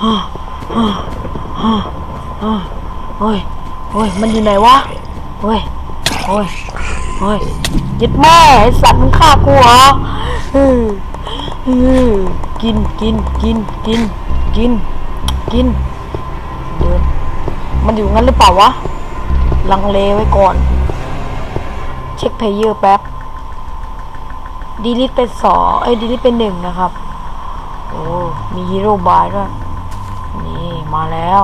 โอ้ยโอ้ยมันอยู่ไหนวะโอ้ยโอ้ยโอ้ยยึดแม่ไอ้สัตว์มึงฆ่ากูเหรอกินกินกินกินกินกินเดินมันอยู่งั้นหรือเปล่าวะลังเลไว้ก่อน เช็คเพลเยอร์แป๊บดีลิทเป็นสองเอ้ยดีลิทเป็นหนึ่งนะครับ โอ้ มีฮีโร่บายด้วย นี่มาแล้ว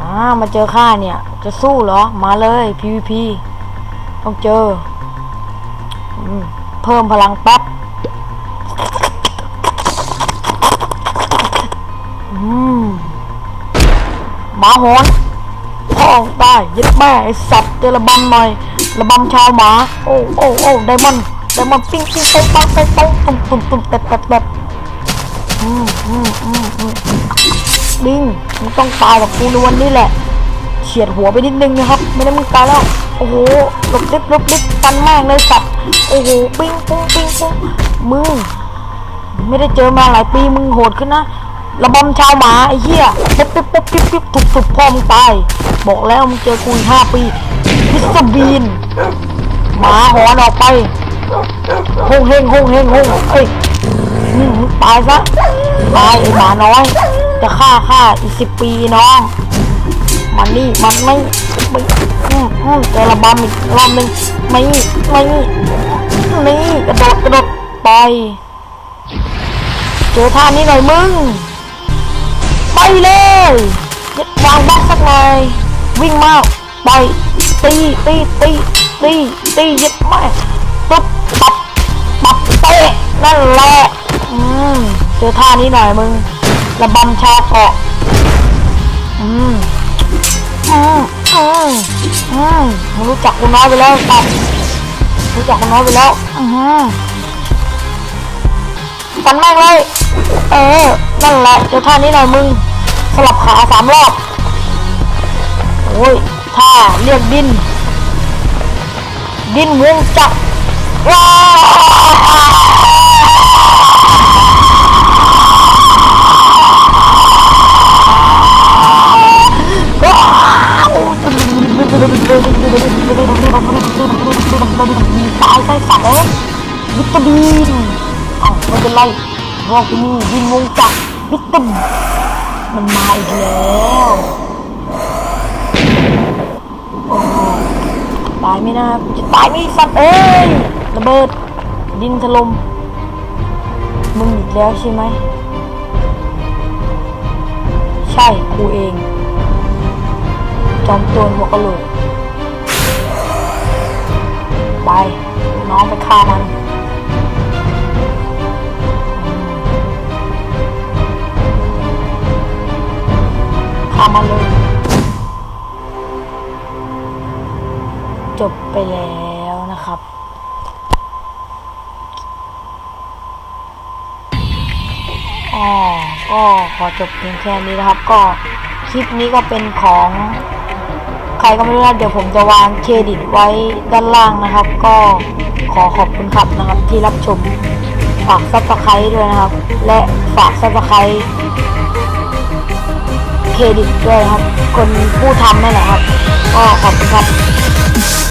อ่ามาเจอข้าเนี่ย จะสู้เหรอ มาเลย PVP ต้องเจออเพิ่มพลังแป๊บอืมหมาหอนพ่องได้ยึดแม่ไอสัตว์เจระบำหน่อยระบำชาวหมา โอ้โอ้โอ้ไดมอนด์ไดมอนด์ปิ้งปิ้งเป๊ะปังเป๊ะปังตุ่มตุ่มตุ่มแตะแตะแตะ อืมอืมอืมอืมบิงมึงต้องตายกับกูในวันนี้แหละเฉียดหัวไปนิดนึงนะครับ ไม่ได้มึงตายแล้ว โอ้โหหลบลิบหลบลิบฟันแม่งเลยสัตว์โอ้โหปิ้งปุ้งปิ้งปุ้งมึงไม่ได้เจอมาหลายปีมึงโหดขึ้นนะระบำชาวหมาไอ้เหี้ยปิ๊บปิ๊บปิ๊บปิ๊บปิ๊บถูกถูกพ่อมึงตายบอกแล้วมึงเจอกูห้าปีพิสบีนหมาหอนออกไปฮงเฮงฮงเฮงฮงเอ้ยอืมมึง ตายซะตายไอ้หมาน้อย จะฆ่าฆ่าอีกสิบปีน้อง มันนี่มันไม่ไม่อืมอืมเจอระบำอีกรอบหนึ่งไม่ไม่นี่กระโดดกระโดดไปเจอท่านี้หน่อยมึง ไปเลยยัดวางบล็อกสักหน่อยวิ่งมาไปตีตีตีตีตียัดแม่ตุ๊บปับ เจอท่านี้หน่อยมึง ระบำชาเกาะอืมอืมอืมอืมมึงรู้จักกูน้อยไปแล้วตับรู้จักกูน้อยไปแล้ว อืมฟันแม่งเลย เออ นั่นแหละเจ้าท่านี้หน่อยมึง สลับขาสามรอบ โอ้ย ท่าเรียกดิน ดินวงจักรว้า เอ้ยวิตามินอ้าวไม่เป็นไรรอบนี้ดินวงจักรวิตามินมันมาอีกแล้วโอ้ตายไหมนะจะตายไหมสัตว์เอ้ยระเบิดดินถล่มมึงอีกแล้วใช่ไหมใช่กูเอง จอมโจรหัวกะโหลกไป น้องไปฆ่ามันฆ่ามันเลย จบไปแล้วนะครับอ๋อก็ขอจบเพียงแค่นี้นะครับ ก็คลิปนี้ก็เป็นของ รก็ไม่รู้นะเดี๋ยวผมจะวางเครดิตไว้ด้านล่างนะครับ ก็ขอขอบคุณครับนะครับที่รับชมฝากซับสไครต์ด้วยนะครับ และฝากซับสไครต์เครดิตด้วยครับ คนผู้ทำนั่นแหละครับ ก็ขอบคุณครับ